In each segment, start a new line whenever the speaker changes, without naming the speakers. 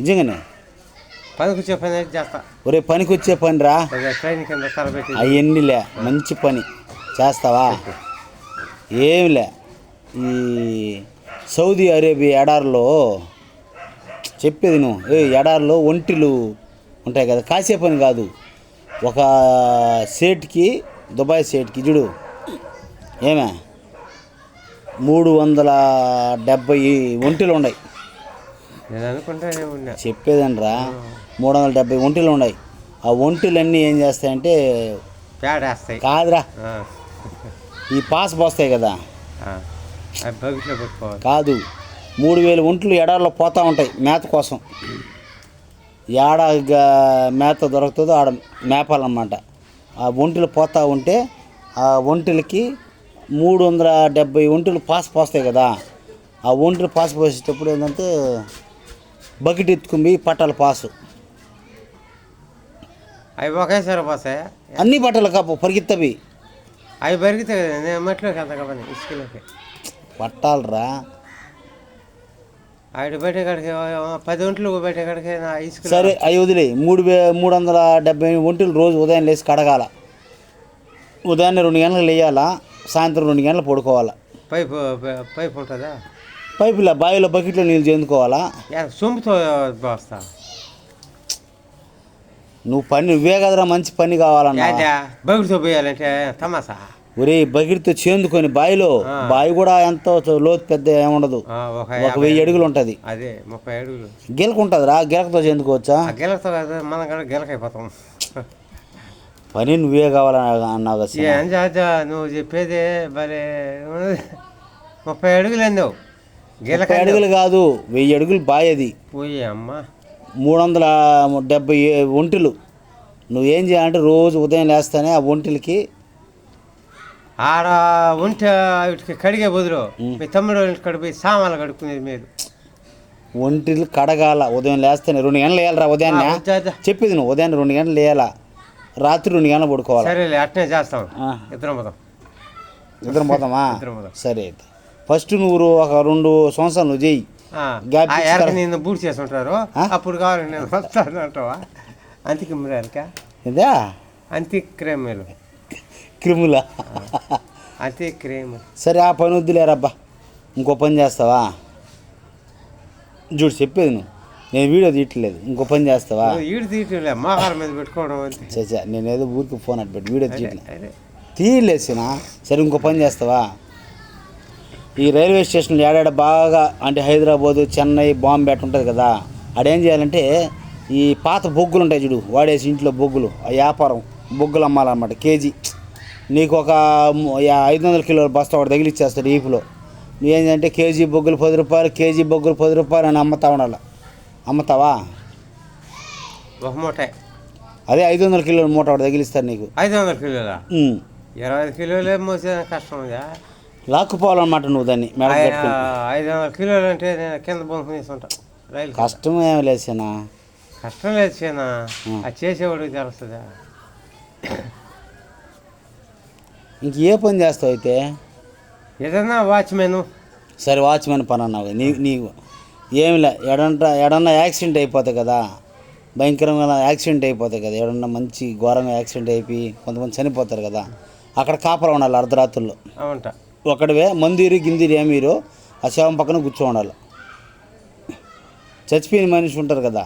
నిజంగానే?
పనికి వచ్చే పని చేస్తా.
ఒరే పనికి వచ్చే పని రా
కింద
అవన్నీలే మంచి పని. చేస్తావా? ఏమిలే? ఈ సౌదీ అరేబియా ఎడారిలో చెప్పేది నువ్వు. ఏ ఎడారిలో ఒంటిలు ఉంటాయి కదా కాసే పని కాదు. ఒక సేట్కి దుబాయ్ సేట్కి చూడు. ఏమే? మూడు వందల డెబ్బై ఒంటిలు ఉన్నాయి.
నేను అనుకుంటానే ఉన్నా.
చెప్పేదండ్రా. మూడు వందల డెబ్బై ఒంటిలు ఉన్నాయి. ఆ ఒంటిలన్నీ ఏం చేస్తాయంటే
పేడేస్తాయి.
కాదురా. ఈ పాస్ పోస్తాయి కదా.
బకెట్లో పెట్టుకోవాలి.
కాదు. మూడు వేల ఒంట్లు ఎడారిలో పోతూ ఉంటాయి మేత కోసం. ఏడ మేత దొరుకుతుందో ఆడ మేపాలన్నమాట. ఆ ఒంటిలు పోతూ ఉంటే ఆ ఒంటిలకి మూడు వందల డెబ్బై ఒంటిలు పాస్ పోస్తాయి కదా. ఆ ఒంటిలు పాస్ పోసేటప్పుడు ఏంటంటే బకెట్ ఎత్తుకుని పోయి పట్టాల పాసు.
అవి ఒకేసారి పోతాయి
అన్ని పట్టాల కాపు పరిగెత్తవి.
అవి పెరిగితే కదా నేను మట్టిలోకి వెళ్తా కాబట్టి ఇసుకలోకి
పట్టాలరా?
బయట కాడికి పది ఒంట్లు బయట కాడికి ఇసుక
సరే అవి వదిలే. మూడు వే మూడు వందల డెబ్బై ఒంటిలు రోజు ఉదయం లేచి కడగాల. ఉదయాన్నే రెండు గంటలకు లేయాలా సాయంత్రం రెండు గంటలు పడుకోవాలా.
పైపు పైపు ఉంటుందా?
పైపులో బావిలో బకెట్లో నీళ్ళు చేదుకోవాలా?
సొమ్ముతో పోస్తా
నువ్వు పని నువ్వే కదరా మంచి పని కావాలన్నా.
బగుడితో పోయాలంటే తమాసా.
ఒరే బకెట్తో చేదుకొని బావిలో. బావి కూడా ఎంతో లోతు పెద్ద ఏముండదు
ఒక
వెయ్యి అడుగులు ఉంటుంది.
అదే ముప్పై అడుగులు.
గిలకుంటుందిరా గిలకతో చేదుకోవచ్చా?
గిలకతో కదా మనం కూడా గిలకైపోతాం.
పని నువ్వే కావాలన్నా అన్నావు
నువ్వు చెప్పేది మరి ముప్పై అడుగులు గిలక
ముప్పై అడుగులు కాదు వెయ్యి అడుగులు
పోయి అమ్మ.
మూడు వందల డెబ్బై ఒంటిలు. నువ్వేం చేయాలంటే రోజు ఉదయం లేస్తానే ఆ ఒంటిలకి
ఆడ ఉంటే వీటికి కడిగే బదులు మీ తమ్ముడు వాళ్ళ కాడ పోయి సామాన్లు కడుక్కునేది మీరు
ఒంటిలు కడగాల. ఉదయం లేస్తానే రెండు గంటలు వేయాలరా ఉదయాన్నే. చెప్పేది నువ్వు ఉదయం రెండు గంటలు వేయాలా రాత్రి రెండు గంటలు పడుకోవాలి?
సరేలే అట్నే చేస్తాం. ఇద్దరం పోదాం.
ఇద్దరం పోదామా? సరే అయితే. ఫస్ట్ నువ్వు ఒక రెండు సంవత్సరాలు నువ్వు చెయ్యి
ఆ,
గ్యాప్
ఆ
ఇచ్చి
ఎరక
తర్వాత-
నిన్ను బూట్ చేసి ఉంటారు.
ఆ?
అప్పుడు కావాలి నేను వస్తాను అంటావా? అంతికి మిరాలిక
ఇదా?
అంతి క్రేమీలు.
క్రిముల?
అంతి క్రేమ్
సరే ఆ పని వద్దులేరబ్బా. ఇంకో పని చేస్తావా? చూడు చెప్పేది నువ్వు. నేను వీడియో తీయట్లేదు. ఇంకో పని చేస్తావా?
ఈడు తీయటంలే మోహాల మీద పెట్టుకోవడం
చచ్చా నేను ఏదో ఊరికి ఫోన్ అటు పెట్టి. వీడియో తీయట్లేదు. తీయలేసినా సరే ఇంకో పని చేస్తావా? ఈ రైల్వే స్టేషన్లో ఏడాడ బాగా అంటే హైదరాబాదు చెన్నై బాంబే అట్లా ఉంటుంది కదా. ఆడేం చేయాలంటే ఈ పాత బొగ్గులు ఉంటాయి చూడు వాడేసి ఇంట్లో బొగ్గులు ఆ వ్యాపారం బొగ్గులు అమ్మాలన్నమాట కేజీ. నీకు ఒక ఐదు వందల కిలోల బస్తా వాడు తగిలిచ్చేస్తాడు ఈపులో. ఏంటంటే కేజీ బొగ్గులు పది రూపాయలు కేజీ బొగ్గులు పది రూపాయలు అని అమ్ముతా ఉండాలి. అమ్ముతావా?
ఒక మూట.
అదే ఐదు వందల కిలోల మూట వాడు తగిలిస్తారు నీకు.
ఐదు వందల కిలోల. ఇరవై కిలోలే మోసే కష్టం
లాక్కుపోవాలన్నమాట నువ్వు దాన్ని మెడ
ఐదు వందల కిలోలు అంటే నేను కింద రైలు కింద.
కష్టం ఏమి లేసేనా
కష్టం లేదు చేనా
ఉం.
అది చేసేవాడికి తెలుస్తుందా?
ఇంక ఏ పని చేస్తావు అయితే?
ఏదన్నా వాచ్మెన్.
సరే వాచ్మెన్ పని అన్నావు. నీ నీకు ఏమిలే ఎడంట ఎడన్నా యాక్సిడెంట్ అయిపోతాయి కదా భయంకరంగా యాక్సిడెంట్ అయిపోతాయి కదా ఎడన్నా మంచి ఘోరంగా యాక్సిడెంట్ అయిపోయి కొంతమంది చనిపోతారు కదా అక్కడ కాపలా ఉండాలి అర్ధరాత్రుల్లో.
అవంట
ఒకటివే మందిరు గిందిరు ఏమీరు ఆ శవం పక్కన కూర్చో ఉండాలి చచ్చిపోయిన మనిషి ఉంటారు కదా.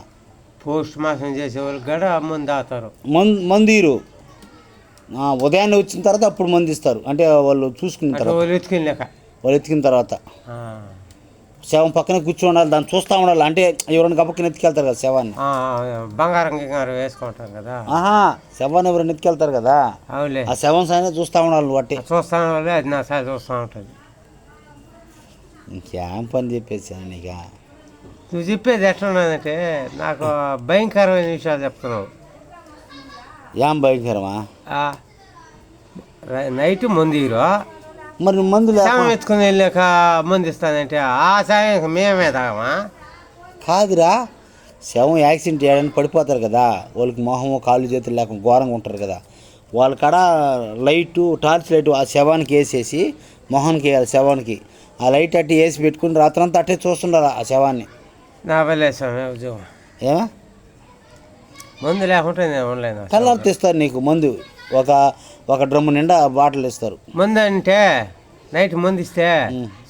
పోస్ట్ మాసం చేసేవాళ్ళు గడ ముందు
మన్ మందిరు. ఉదయాన్నే వచ్చిన తర్వాత అప్పుడు మంది ఇస్తారు అంటే వాళ్ళు చూసుకున్న తర్వాత.
వాళ్ళు ఎత్తుకుని లేక
వాళ్ళు ఎతికిన తర్వాత. శవం పక్కన కూర్చొని ఉండాలి దాన్ని చూస్తూ ఉండాలి. అంటే ఎవరైనా గబక్కన ఎత్తుకెళ్తారు కదా శవాన్ని.
బంగారం గింగారం వేసుకుంటాం కదా.
ఆహా శవాన్ని ఎవరైనా ఎత్తుకెళ్తారు కదా?
అవులే
ఆ శవం సాయన చూస్తూ ఉండాలి నువ్వు అట్టి.
చూస్తాను వాళ్ళే అది నా సార్ చూస్తూ ఉంటుంది.
ఇంకేం పని చెప్పేసాను నీక
నువ్వు చెప్పేది ఎట్లున్నదంటే నాకు భయంకరమైన విషయాలు చెప్తున్నావు.
ఏం భయంకరమా?
నైట్ మందిరు
మరి మందు లేక
ఎత్తుకుని వెళ్ళాక మంది ఇస్తానంటే ఆ సాయం మేమే తాగమా?
కాదురా శవం యాక్సిడెంట్ చేయడానికి పడిపోతారు కదా వాళ్ళకి మొహము కాళ్ళు చేతులు లేకుండా ఘోరంగా ఉంటారు కదా. వాళ్ళ కాడ లైటు టార్చ్ లైట్ ఆ శవానికి వేసేసి మొహానికి వేయాలి శవానికి. ఆ లైట్ అట్టి వేసి పెట్టుకుని రాత్రంతా అట్టే చూస్తుండాలి ఆ శవాన్ని.
నా వల్లే స్వామి ఉద్యోగం
ఏమా
మందు లేకుంటే నేను ఉండలేను.
తెల్లారి తెస్తారు నీకు మందు. ఒక ఒక డ్రమ్ము నిండా బాటిల్ ఇస్తారు.
మందు అంటే నైట్ మందు ఇస్తే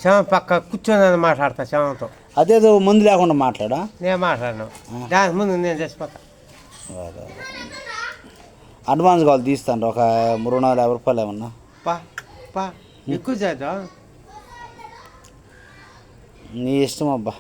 శవ పక్క కూర్చొని మాట్లాడతా శవంతో
అదేదో మందు లేకుండా మాట్లాడా?
నేను మాట్లాడను. దానికి ముందు నేను చచ్చిపోతా.
అడ్వాన్స్ కావాలి తీస్తాను ఒక మూడు వందల యాభై రూపాయలు ఏమన్నా.
పా పా. ఎక్కువ చేద్దాం.
నీ ఇష్టం అబ్బా.